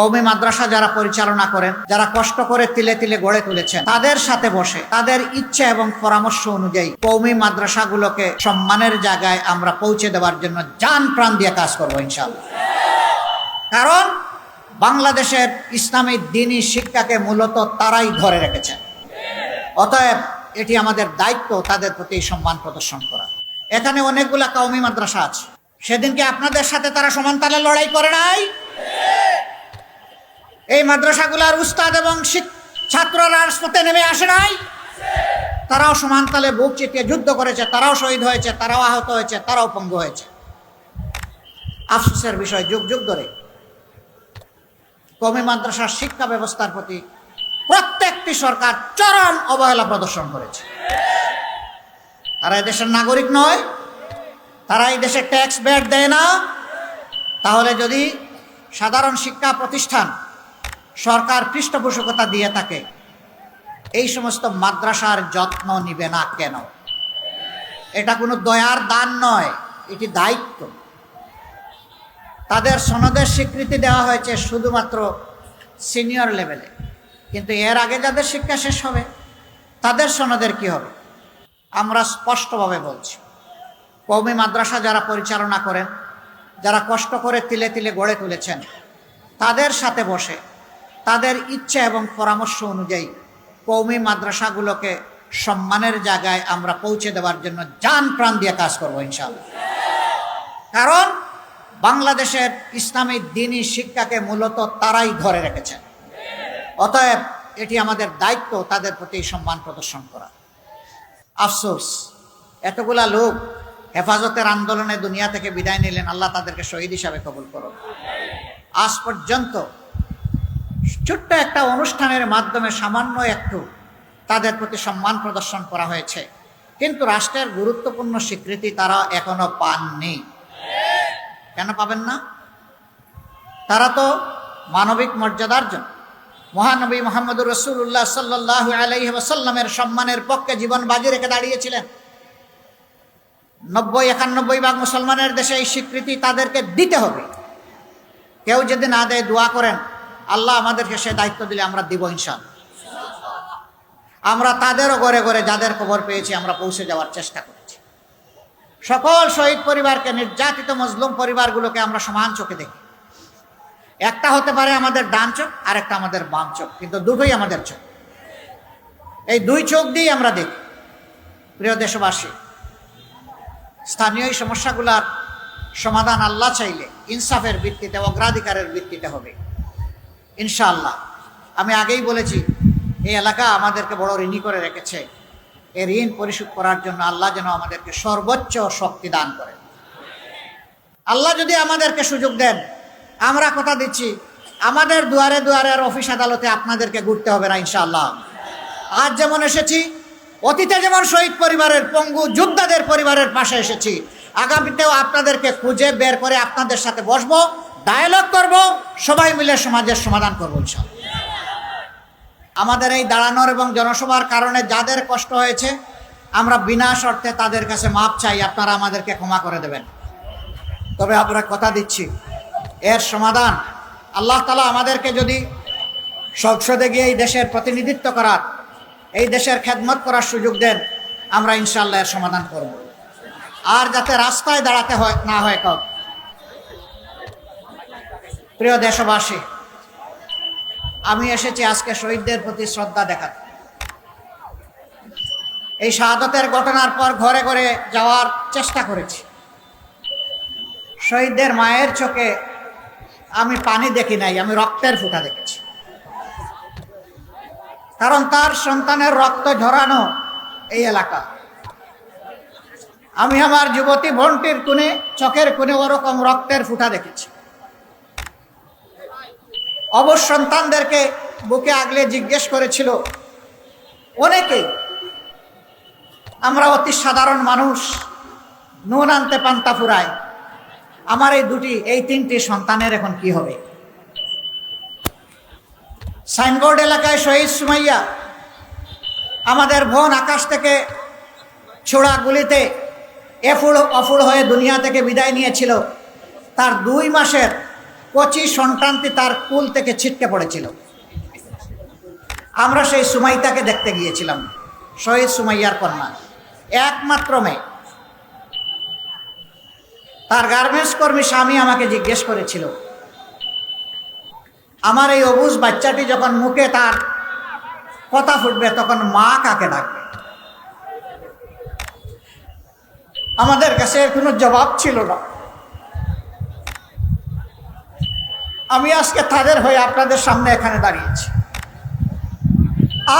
কৌমি মাদ্রাসা যারা পরিচালনা করেন, যারা কষ্ট করে তিলে তিলে গড়ে তুলেছেন, তাদের সাথে বসে, তাদের ইচ্ছা এবং পরামর্শ অনুযায়ী কৌমি মাদ্রাসাগুলোকে সম্মানের জায়গায় আমরা পৌঁছে দেওয়ার জন্য যান প্রাণ দিয়ে কাজ করব, ইনশাআল্লাহ। কারণ বাংলাদেশের ইসলামী দিনী শিক্ষাকে মূলত তারাই ধরে রেখেছেন অতএব এটি আমাদের দায়িত্ব, তাদের প্রতি সম্মান প্রদর্শন করা। এখানে অনেকগুলা কওমি মাদ্রাসা আছে। সেদিনকে আপনাদের সাথে তারা সমান তালে লড়াই করে নাই? এই মাদ্রাসাগুলার উস্তাদ এবং ছাত্ররা রাজপথে নেমে আসে নাই? তারাও সমান তালে বুক চিতিয়ে যুদ্ধ করেছে, তারাও শহীদ হয়েছে, তারাও আহত হয়েছে, তারাও পঙ্গু হয়েছে। আফসোসের বিষয়, যুগ যুগ ধরে কমি মাদ্রাসার শিক্ষা ব্যবস্থার প্রতি প্রত্যেকটি সরকার চরম অবহেলা প্রদর্শন করেছে। তারা দেশের নাগরিক নয়, তারা এই দেশে ট্যাক্স ব্যাট দেয় না। তাহলে যদি সাধারণ শিক্ষা প্রতিষ্ঠান সরকার পৃষ্ঠপোষকতা দিয়ে থাকে। এই সমস্ত মাদ্রাসার যত্ন নিবে না কেন? এটা কোনো দয়ার দান নয়, এটি দায়িত্ব। তাদের সনদের স্বীকৃতি দেওয়া হয়েছে শুধুমাত্র সিনিয়র লেভেলে। কিন্তু এর আগে যাদের শিক্ষা শেষ হবে, তাদের সনদের কি হবে? আমরা স্পষ্টভাবে বলছি কৌমি মাদ্রাসা যারা পরিচালনা করেন, যারা কষ্ট করে তিলে তিলে গড়ে তুলেছেন, তাদের সাথে বসে তাদের ইচ্ছা এবং পরামর্শ অনুযায়ী কৌমি মাদ্রাসাগুলোকে সম্মানের জায়গায় আমরা পৌঁছে দেওয়ার জন্য যান প্রাণ দিয়ে কাজ করব, ইনশাআল্লাহ। কারণ বাংলাদেশের ইসলামী দিনী শিক্ষাকে মূলত তারাই ধরে রেখেছেন অতএব এটি আমাদের দায়িত্ব, তাদের প্রতি সম্মান প্রদর্শন করা। আফসোস, এতগুলা লোক হেফাজতের আন্দোলনে দুনিয়া থেকে বিদায় নিলেন, আল্লাহ তাদেরকে শহীদ হিসাবে কবুল করুন আজ পর্যন্ত ছোট্ট একটা অনুষ্ঠানের মাধ্যমে সামান্য একটু তাদের প্রতি সম্মান প্রদর্শন করা হয়েছে। কিন্তু রাষ্ট্রের গুরুত্বপূর্ণ স্বীকৃতি তারা এখনও পাননি। কেন পাবেন না? তারা তো মানবিক মর্যাদার জন্য। মহানবী মোহাম্মদুর রসুল্লাহ সাল্লাহ আলাইহি ওয়াসাল্লামের সম্মানের পক্ষে জীবন বাজি রেখে দাঁড়িয়েছিলেন। নব্বই, একানব্বই ভাগ মুসলমানের দেশে এই স্বীকৃতি তাদেরকে দিতে হবে। কেউ যদি না দেয় দোয়া করেন আল্লাহ আমাদেরকে সে দায়িত্ব দিলে আমরা দিব ইনশাল আমরা তাদেরও ঘরে ঘরে যাদের খবর পেয়েছি, আমরা পৌঁছে যাওয়ার চেষ্টা করেছি। সকল শহীদ পরিবারকে, নির্যাতিত মজলুম পরিবারগুলোকে আমরা সমান চোখে দেখি। একটা হতে পারে আমাদের ডান চোখ আর একটা আমাদের বাম চোখ, কিন্তু দুটোই আমাদের চোখ। এই দুই চোখ দিয়েই আমরা দেখি। প্রিয় দেশবাসী, স্থানীয় সমস্যাগুলার সমাধান আল্লাহ চাইলে, ইনসাফের ভিত্তিতে, অগ্রাধিকারের ভিত্তিতে হবে। ইনশাআল্লাহ। আমি আগেই বলেছি, এই এলাকা আমাদেরকে বড় ঋণী করে রেখেছে। এই ঋণ পরিশোধ করার জন্য আল্লাহ যেন আমাদেরকে সর্বোচ্চ শক্তি দান করেন আল্লাহ যদি আমাদেরকে সুযোগ দেন, আমরা কথা দিচ্ছি, আমাদের দুয়ারে দুয়ারে আর অফিস আদালতে আপনাদেরকে ঘুরতে হবে না ইনশাআল্লাহ। আজ যেমন এসেছি, অতীতে যেমন শহীদ পরিবারের পঙ্গু যোদ্ধাদের পরিবারের পাশে এসেছি, আগামীতেও আপনাদেরকে খুঁজে বের করে আপনাদের সাথে বসবো। ডায়ালগ করব, সবাই মিলে সমাজের সমাধান করব ইনশাআল্লাহ। আমাদের এই দাঁড়ানোর এবং জনসভার কারণে যাদের কষ্ট হয়েছে, আমরা বিনা শর্তে তাদের কাছে মাপ চাই, আপনারা আমাদেরকে ক্ষমা করে দেবেন। তবে আমরা কথা দিচ্ছি, এর সমাধান আল্লাহ তালা আমাদেরকে যদি সংসদে গিয়ে এই দেশের প্রতিনিধিত্ব করার, এই দেশের খেদমত করার সুযোগ দেন, আমরা ইনশাল্লাহ এর সমাধান করব। আর যাতে রাস্তায় দাঁড়াতে হয়, না হয় কাউ প্রিয় দেশবাসী, আমি এসেছি আজকে শহীদদের প্রতি শ্রদ্ধা দেখাতে। এই শাহাদতের ঘটনার পর ঘরে ঘরে যাওয়ার চেষ্টা করেছি। শহীদদের মায়ের চোখে আমি পানি দেখি নাই, আমি রক্তের ফুটা দেখেছি। কারণ তার সন্তানের রক্ত ঝরানো এই এলাকা। আমি আমার যুবতী বোনটির কোণে, চোখের কোণে ওরকম রক্তের ফুটা দেখেছি। অবশ সন্তানদেরকে বুকে আগলে জিজ্ঞেস করেছিল অনেকেই আমরা অতি সাধারণ মানুষ, নুন আনতে পান্তা ফুরায় আমার এই দুটি, এই তিনটি সন্তানের এখন কি হবে? সাইনবোর্ড এলাকায় শহীদ সুমাইয়া আমাদের বোন আকাশ থেকে ছোড়া গুলিতে এফুড় অফুড় হয়ে দুনিয়া থেকে বিদায় নিয়েছিল। তার দুই মাসের কচি সন্তানটি তার কুল থেকে ছিটকে পড়েছিল। আমরা সেই সুমাইতাকে দেখতে গিয়েছিলাম। শহীদ সুমাইয়ার কন্যা। একমাত্র মেয়ে। তার গার্মেন্টস কর্মী স্বামী আমাকে জিজ্ঞেস করেছিল, আমার এই অবুজ বাচ্চাটি যখন মুখে তার কথা ফুটবে, তখন মা কাকে ডাকবে? আমাদের কাছে কোনো জবাব ছিল না। আমি আজকে তাদের হয়ে আপনাদের সামনে এখানে দাঁড়িয়েছি।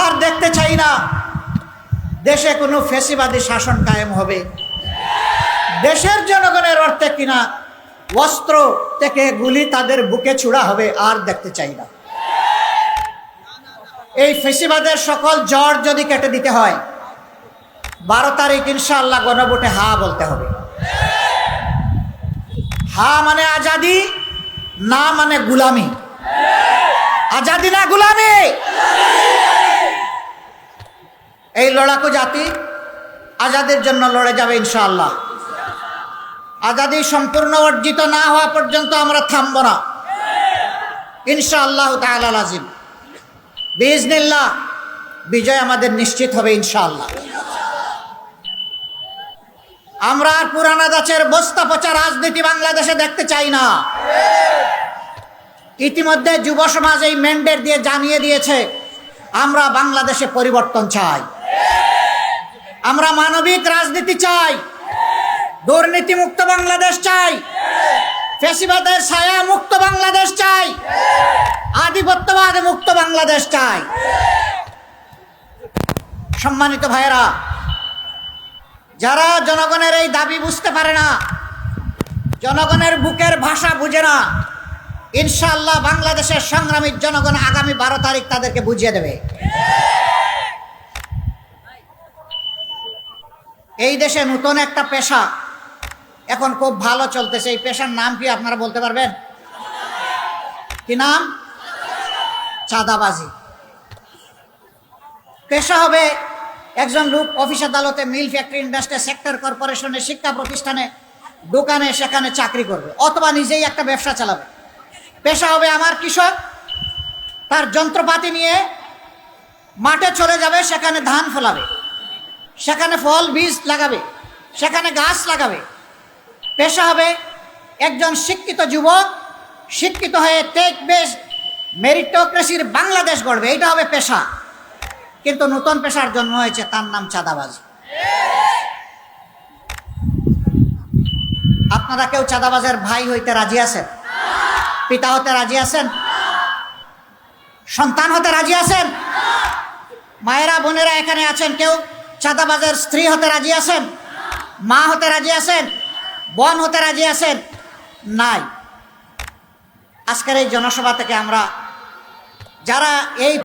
আর দেখতে চাই না, দেশে কোনো ফেসিবাদী শাসন কায়েম হবে। দেশের জনগণের অর্থে কিনা অস্ত্র থেকে গুলি তাদের বুকে ছুড়া হবে, আর দেখতে চাই না। এই ফেসিবাদের সকল জ্বর যদি কেটে দিতে হয়, বারো তারিখ ইনশাআল্লাহ গণভোটে হা বলতে হবে। হা মানে আজাদি না মানে গুলামি। আজাদি না গুলামি? এই লড়াকু জাতি আজাদের জন্য লড়ে যাবে ইনশাআল্লাহ। আজাদি সম্পূর্ণ অর্জিত না হওয়া পর্যন্ত আমরা থামব না। ইনশাআল্লাহ তাআলা আজিম বিজনিল্লাহ বিজয় আমাদের নিশ্চিত হবে ইনশাআল্লাহ। আমরা আর পুরানা দাচের বস্তা পচা রাজনীতি বাংলাদেশে দেখতে চাই না। ইতিমধ্যে যুব সমাজ এই ম্যান্ডেট দিয়ে জানিয়ে দিয়েছে, আমরা বাংলাদেশে পরিবর্তন চাই। আমরা মানবিক রাজনীতি চাই। দুর্নীতি মুক্ত বাংলাদেশ চাই। ফেসিবাদের ছায়া মুক্ত বাংলাদেশ চাই। আধিপত্যবাদ মুক্ত বাংলাদেশ চাই। সম্মানিত ভাইয়েরা যারা জনগণের এই দাবি বুঝতে পারে না, জনগণের বুকের ভাষা বুঝে না ইনশাল্লাহ বাংলাদেশের সংগ্রামী জনগণ আগামী বারো তারিখ তাদেরকে বুঝিয়ে দেবে। এই দেশে নতুন একটা পেশা এখন খুব ভালো চলতেছে। এই পেশার নাম কি আপনারা বলতে পারবেন? কি নাম? চাঁদাবাজি। পেশা হবে একজন লোক অফিস আদালতে মিল ফ্যাক্টরি ইন্ডাস্ট্রি সেক্টর কর্পোরেশনে শিক্ষা প্রতিষ্ঠানে দোকানে সেখানে চাকরি করবে, অথবা নিজেই একটা ব্যবসা চালাবে। পেশা হবে আমার কৃষক, তার যন্ত্রপাতি নিয়ে মাঠে চলে যাবে, সেখানে ধান ফলাবে, সেখানে ফল, বীজ লাগাবে, সেখানে গাছ লাগাবে। পেশা হবে একজন শিক্ষিত যুবক, শিক্ষিত হয়ে টেক বেস মেরিটোক্রেসির বাংলাদেশ গড়বে এটা হবে পেশা। কিন্তু নতুন পেশার জন্ম হয়েছে তার নাম চাঁদাবাজ। আপনারা কেউ চাঁদাবাজের ভাই হইতে রাজি আছেন? পিতা হতে রাজি আছেন? সন্তান হতে রাজি আছেন? মায়েরা, বোনেরা এখানে আছেন কেউ? চাঁদাবাজের স্ত্রী হতে রাজি আছেন? মা হতে রাজি আছেন? বোন হতে রাজি আছেন? নাই। আজকের এই জনসভা থেকে আমরা যারা এই